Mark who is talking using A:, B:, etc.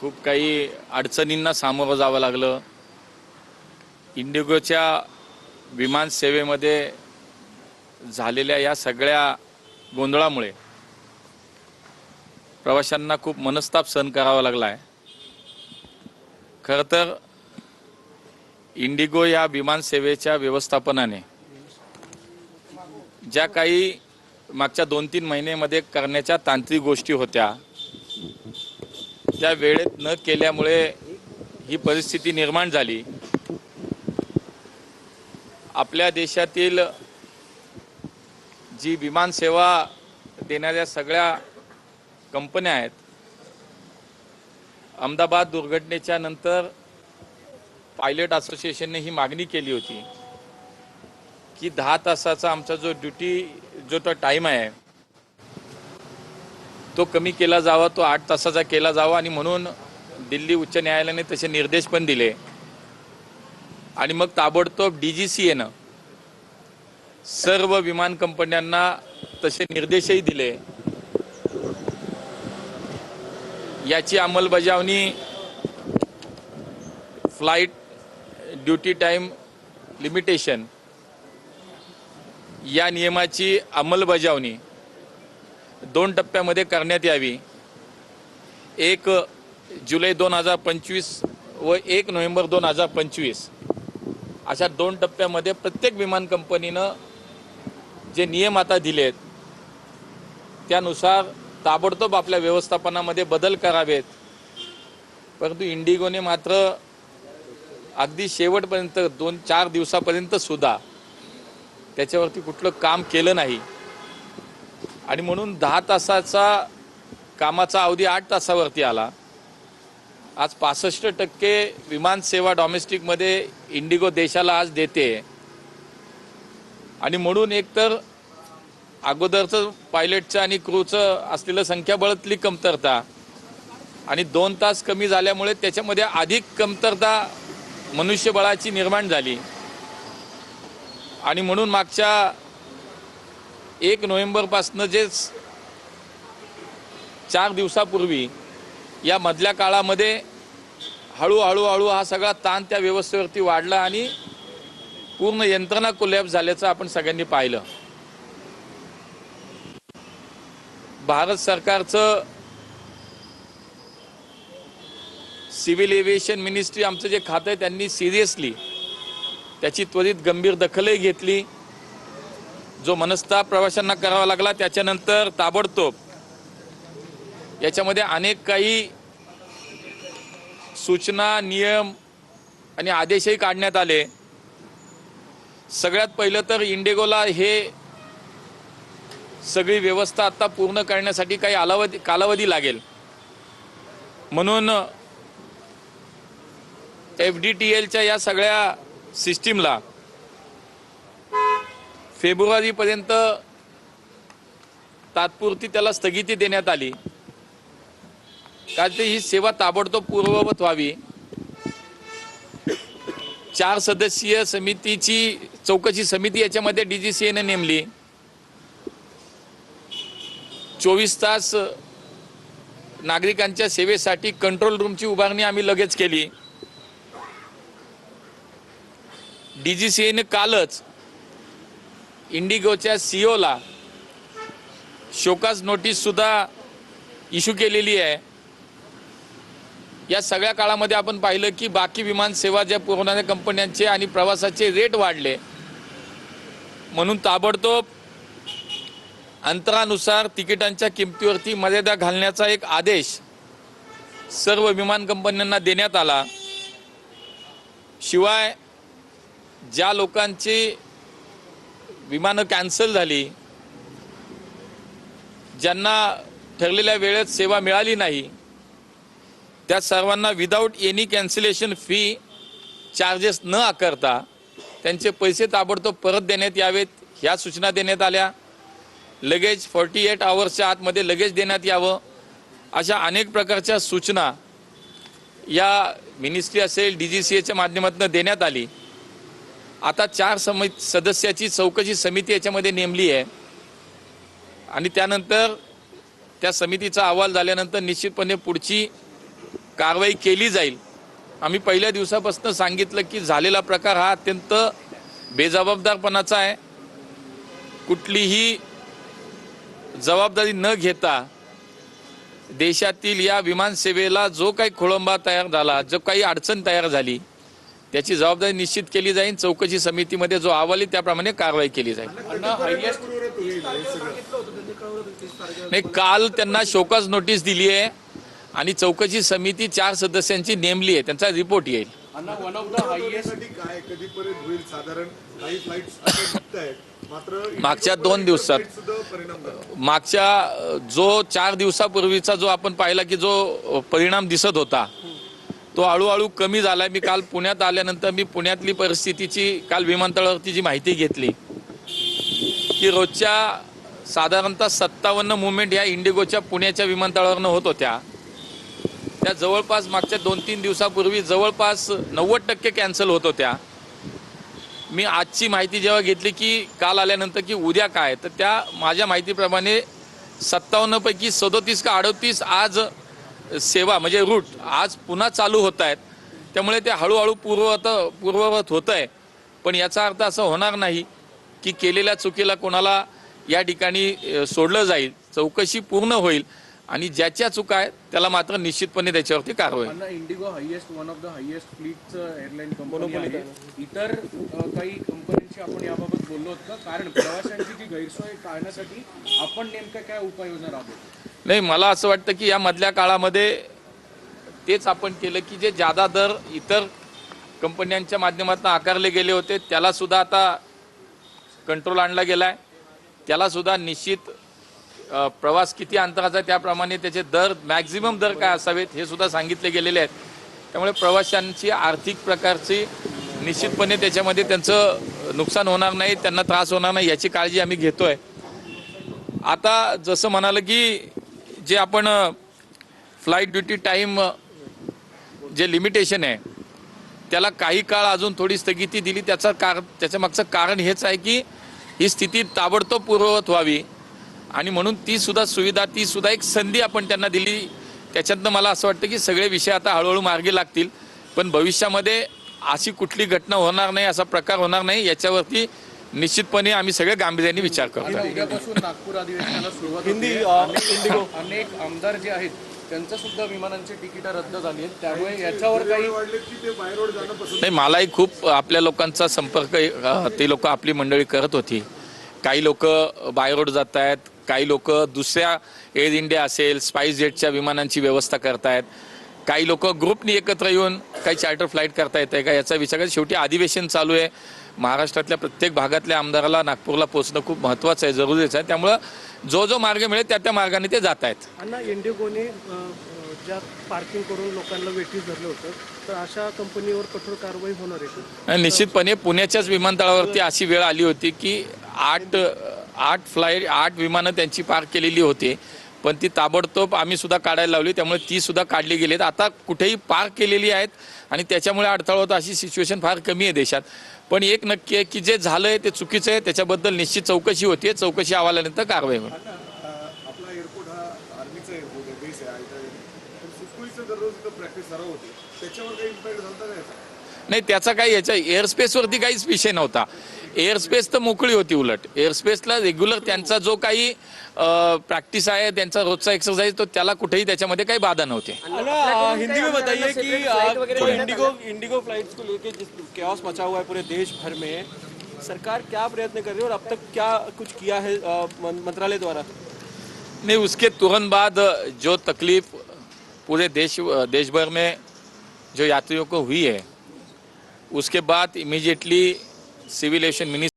A: खूप काही अडचणींना सामोरं जावं लागलं. इंडिगोच्या विमान सेवेमध्ये झालेल्या या सगळ्या गोंधळामुळे प्रवाशांना खूप मनस्ताप सहन करावा लागला आहे खरं तर इंडिगो या विमान सेवेच्या व्यवस्थापनाने ज्या काही मागच्या दोन तीन महिन्यामध्ये करण्याच्या तांत्रिक गोष्टी होत्या त्या वेळेत न केल्यामुळे ही परिस्थिती निर्माण झाली. आपल्या देशातील जी विमानसेवा देणाऱ्या सगळ्या कंपन्या आहेत अहमदाबाद दुर्घटनेच्या नंतर पायलट असोसिएशनने ही मागणी केली होती की दहा तासाचा आमचा जो ड्युटी जो तो टाईम आहे तो कमी केला जावा तो आठ तासाचा केला जावा आणि म्हणून दिल्ली उच्च न्यायालयाने तसे निर्देश पण दिले. आणि मग ताबडतोब डी जी सी एनं सर्व विमान कंपन्यांना तसे निर्देशही दिले. याची अंमलबजावणी फ्लाईट ड्युटी टाईम लिमिटेशन या नियमाची अंमलबजावणी दोन टप्प्यामध्ये करण्यात यावी. एक जुलै दोन हजार पंचवीस व एक नोव्हेंबर दोन हजार पंचवीस. अशा दोन टप्प्यामध्ये प्रत्येक विमान कंपनीनं जे नियम आता दिलेत त्यानुसार ताबडतोब आपल्या व्यवस्थापनामध्ये बदल करावेत. परंतु इंडिगोने मात्र अगदी शेवटपर्यंत दोन चार दिवसापर्यंत सुद्धा त्याच्यावरती कुठलं काम केलं नाही. आणि म्हणून दहा तासाचा कामाचा अवधी आठ तासावरती आला. आज पासष्ट टक्के विमानसेवा डॉमेस्टिकमध्ये इंडिगो देशाला आज देते. आणि म्हणून एकतर अगोदरचं पायलटचं आणि क्रूचं असलेलं संख्याबळातली कमतरता. आणि दोन तास कमी झाल्यामुळे त्याच्यामध्ये अधिक कमतरता मनुष्यबळाची निर्माण झाली. आणि म्हणून मागच्या एक नोव्हेंबरपासनं जे चार दिवसापूर्वी या मधल्या काळामध्ये हळूहळू हळू हा सगळा ताण त्या व्यवस्थेवरती वाढला आणि पूर्ण यंत्रणा कोलॅप झाल्याचं आपण सगळ्यांनी पाहिलं. भारत सरकारचं सिव्हिल एव्हिएशन मिनिस्ट्री आमचं जे खातं आहे त्यांनी सिरियसली त्याची त्वरित गंभीर दखलही घेतली. जो मनस्ताप प्रवाशांना करावा लागला त्याच्यानंतर ताबडतोब याच्यामध्ये अनेक काही सूचना नियम आणि आदेशही काढण्यात आले. सगळ्यात पहिलं तर इंडिगोला हे सगळी व्यवस्था आता पूर्ण करण्यासाठी काही अलावधी कालावधी लागेल. म्हणून एफ डी टी एलच्या या सगळ्या सिस्टीमला फेब्रुवारीपर्यंत तात्पुरती त्याला स्थगिती देण्यात आली. कारण ते ही सेवा ताबडतोब पूर्ववत व्हावी. चार सदस्यीय समितीची चौकशी समिती याच्यामध्ये डीजीसीएने नेमली. चोवीस तास नागरिकांच्या सेवेसाठी कंट्रोल रूमची उभारणी आम्ही लगेच केली. डीजीसीएने कालच इंडिगोच्या सीओला शोकास नोटीस सुद्धा इश्यू केलेली आहे. या सगळ्या काळामध्ये आपण पाहिलं की बाकी विमान सेवा ज्या पुरवणाऱ्या कंपन्यांचे आणि प्रवासाचे रेट वाढले. म्हणून ताबडतोब अंतरानुसार तिकिटांच्या किमतीवरती मर्यादा घालण्याचा एक आदेश सर्व विमान कंपन्यांना देण्यात आला. शिवाय ज्या लोकांची विमानं कॅन्सल झाली. ज्यांना ठरलेल्या वेळेत सेवा मिळाली नाही त्या सर्वांना without any cancellation fee charges न आकारता त्यांचे पैसे ताबडतोब परत देण्यात यावेत ह्या सूचना देण्यात आल्या. लगेच फॉर्टी एट आवर्सच्या आतमध्ये लगेच देण्यात यावं अशा अनेक प्रकारच्या सूचना या मिनिस्ट्री असेल डी जी सी एच्या माध्यमातून देण्यात आली. आता चार समि सदस्याची चौकशी समिती याच्यामध्ये नेमली आहे. आणि त्यानंतर त्या समितीचा अहवाल झाल्यानंतर निश्चितपणे पुढची कारवाई केली जाईल. आम्ही पहिल्या दिवसापासून सांगितलं की झालेला प्रकार हा अत्यंत बेजबाबदारपणाचा आहे. कुठलीही जबाबदारी न घेता देशातील या विमानसेवेला जो काही खोळंबा तयार झाला जो काही अडचण तयार झाली त्याची जबाबदारी निश्चित केली जाईल. चौकशी समितीमध्ये जो अहवाल आहे त्याप्रमाणे कारवाई केली जाईल. नाही काल त्यांना शोकस नोटीस दिली आहे आणि चौकशी समिती चार सदस्यांची नेमली आहे. त्यांचा रिपोर्ट येईल.
B: अण्णा वन ऑफ द
C: हायएस्टसाठी काय कधीपर्यंत होईल? साधारण काही फ्लाईट्स आता आहेत. मात्र
A: मागच्या दोन दिवसात. मागच्या जो चार दिवसापूर्वीचा जो आपण पाहिला की जो परिणाम दिसत होता तो हळूहळू कमी झालाय. मी काल पुण्यात आल्यानंतर मी पुण्यातली परिस्थितीची काल विमानतळावरती जी माहिती घेतली की रोजच्या साधारणतः सत्तावन्न मुवमेंट ह्या इंडिगोच्या पुण्याच्या विमानतळावरनं होत होत्या. त्या जवळपास मागच्या दोन तीन दिवसापूर्वी जवळपास नव्वद टक्के कॅन्सल होत होत्या. मी आजची माहिती जेव्हा घेतली की काल आल्यानंतर की उद्या काय तर त्या माझ्या माहितीप्रमाणे सत्तावन्नपैकी सदोतीस का अडोतीस आज सेवा म्हणजे रूट आज पुन्हा चालू होत आहेत. त्यामुळे ते हळूहळू पूर्ववत पूर्ववत होत आहे. पण याचा अर्थ असं होणार नाही की केलेल्या चुकीला कोणाला या ठिकाणी सोडलं जाईल. चौकशी पूर्ण होईल आणि ज्याच्या चुका आहेत त्याला मात्र निश्चितपणे त्याच्यावरती कारवाई
B: IndiGo highest one of the highest फ्लीटचं airline company आहे. इतर काही कंपन्यांशी आपण याबाबत बोललो होतो. का कारण प्रवाशांची जी गैरसोय टाळण्यासाठी आपण नेमक्या काय उपाययोजना राबवतो?
A: नाही मला असं वाटतं की या मधल्या काळामध्ये तेच आपण केलं की जे जादा दर इतर कंपन्यांच्या माध्यमातून आकारले गेले होते त्याला सुद्धा आता कंट्रोल आणला गेलाय. त्याला सुद्धा निश्चित प्रवास किती अंतराचा आहे त्याप्रमाणे त्याचे दर मॅक्झिमम दर काय असावेत हे सुद्धा सांगितले गेलेले आहेत. त्यामुळे प्रवाशांची आर्थिक प्रकारची निश्चितपणे त्याच्यामध्ये त्यांचं नुकसान होणार नाही त्यांना त्रास होणार नाही याची काळजी आम्ही घेतोय. आता जसं म्हणालं की जे आपण फ्लाईट ड्युटी टाईम जे लिमिटेशन आहे त्याला काही काळ अजून थोडी स्थगिती दिली. त्याचं कार त्याच्यामागचं कारण हेच आहे की ही स्थिती ताबडतोब पूर्ववत व्हावी. आणि म्हणून ती सुद्धा सुविधा ती सुद्धा एक संधी आपण त्यांना दिली. त्याच्यातनं मला असं वाटतं की सगळे विषय आता हळूहळू मार्गी लागतील. पण भविष्यामध्ये अशी कुठली घटना होणार नाही असा प्रकार होणार नाही याच्यावरती निश्चितपणे आम्ही सगळे गांभीर्याने विचार करतो
B: नागपूर अधिवेशनाला सुरुवात अनेक अनेक आमदार जे आहेत त्यांचं सुद्धा विमानांची तिकीटं रद्द झाली आहेत. त्यामुळे याच्यावर काही
A: नाही मलाही खूप आपल्या लोकांचा संपर्क ते लोक आपली मंडळी करत होती. काही लोक बाय रोड जात आहेत काही लोक दुसऱ्या एअर इंडिया असेल स्पाइस जेटच्या विमानांची व्यवस्था करतायत. काही लोक ग्रुपनी एकत्र येऊन काही चार्टर फ्लाईट करता येत आहे का याचा विचार शेवटी अधिवेशन चालू आहे. महाराष्ट्रातल्या प्रत्येक भागातल्या आमदाराला नागपूरला पोहोचणं खूप महत्त्वाचं आहे जरुरीचं आहे. त्यामुळं जो जो मार्ग मिळेल त्या त्या मार्गाने ते जात आहेत.
D: अण्णा इंडिगोने ज्या पार्किंग करून लोकांना वेटीस धरलं होतं तर अशा कंपनीवर कठोर कारवाई होणार आहे
A: निश्चितपणे पुण्याच्याच विमानतळावरती अशी वेळ आली होती की आठ आठ फ्लाईट आठ विमानं त्यांची पार्क केलेली होती. पण ती ताबडतोब आम्ही सुद्धा काढायला लावली त्यामुळे ती सुद्धा काढली गेली आता कुठेही पार्क केलेली आहेत आणि त्याच्यामुळे अडथळा होता अशी सिच्युएशन फार कमी आहे देशात. पण एक नक्की आहे की जे झालंय ते चुकीचं आहे त्याच्याबद्दल निश्चित चौकशी होती चौकशी अहवालानंतर कारवाई होईल.
C: आहे त्याच्यावर काही इम्पॅक्ट झाला
A: नाही त्याचा काही याच्या एअरस्पेसवरती काहीच विषय नव्हता. एअरस्पेस तर मोकळी होती उलट. एअरस्पेसला रेग्युलर त्यांचा जो काही प्रॅक्टिस आहे त्यांचा रोजचा एक्सरसाइज तो त्याला कुठेही त्याच्यामध्ये काही बाधा नव्हती.
E: हिंदी में बताइए कि आ, जो इंडिगो इंडिगो फ्लाइट्स को लेके जिस कैओस मचा हुआ है पूरे देश भर में सरकार क्या प्रयत्न कर रही है और अब तक क्या कुछ किया है मंत्रालय द्वारा?
A: नहीं उसके तुरंत बाद जो तकलीफ पूरे देश देश भर में जो यात्रियों को हुई है उसके बाद इमीडिएटली सिविल एविएशन मिनिस्टर